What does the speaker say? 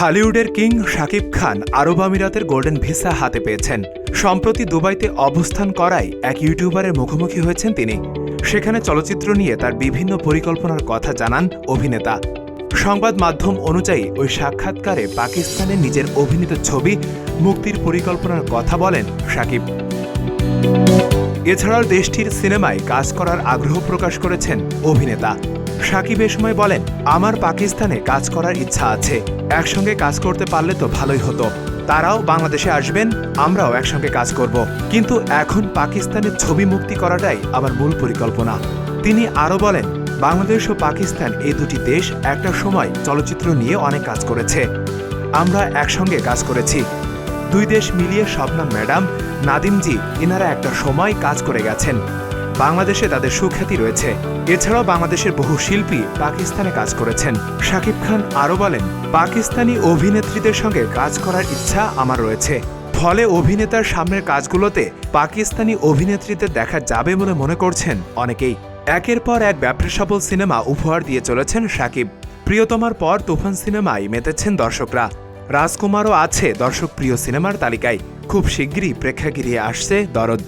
ঢালিউডের king Shakib Khan আরব আমিরাতের golden visa হাতে পেয়েছেন। সম্প্রতি দুবাইতে অবস্থান করায় এক ইউটিউবারের মুখোমুখি হয়েছেন তিনি। সেখানে চলচ্চিত্র নিয়ে তার বিভিন্ন পরিকল্পনার কথা জানান অভিনেতা। সংবাদ মাধ্যম অনুযায়ী ওই সাক্ষাৎকারে পাকিস্তানে নিজের অভিনীত ছবি মুক্তির পরিকল্পনার কথা বলেন শাকিব। এছাড়াও দেশটির সিনেমায় কাজ করার আগ্রহ প্রকাশ করেছেন অভিনেতা। সাকিব এ সময় বলেন, আমার পাকিস্তানে কাজ করার ইচ্ছা আছে। একসঙ্গে কাজ করতে পারলে তো ভালোই হতো। তারাও বাংলাদেশে আসবেন, আমরাও একসঙ্গে কাজ করব। কিন্তু এখন পাকিস্তানের ছবি মুক্তি করাটাই আমার মূল পরিকল্পনা। তিনি আরও বলেন, বাংলাদেশ ও পাকিস্তান এই দুটি দেশ একটা সময় চলচ্চিত্র নিয়ে অনেক কাজ করেছে। আমরা একসঙ্গে কাজ করেছি। দুই দেশ মিলিয়ে শবনম ম্যাডাম, নাদিমজি, এনারা একটা সময় কাজ করে গেছেন। বাংলাদেশে তাদের সুখ্যাতি রয়েছে। এছাড়াও বাংলাদেশের বহু শিল্পী পাকিস্তানে কাজ করেছেন। শাকিব খান আরও বলেন, পাকিস্তানি অভিনেত্রীদের সঙ্গে কাজ করার ইচ্ছা আমার রয়েছে। ফলে অভিনেতার সামনের কাজগুলোতে পাকিস্তানি অভিনেত্রীদের দেখা যাবে বলে মনে করছেন অনেকেই। একের পর এক ব্যবসা সফল সিনেমা উপহার দিয়ে চলেছেন শাকিব। প্রিয়তমার পর তুফান সিনেমায় মেতেছেন দর্শকরা। রাজকুমারও আছে দর্শক প্রিয় সিনেমার তালিকায়। খুব শিগগিরই প্রেক্ষাগৃহে আসছে দরদ।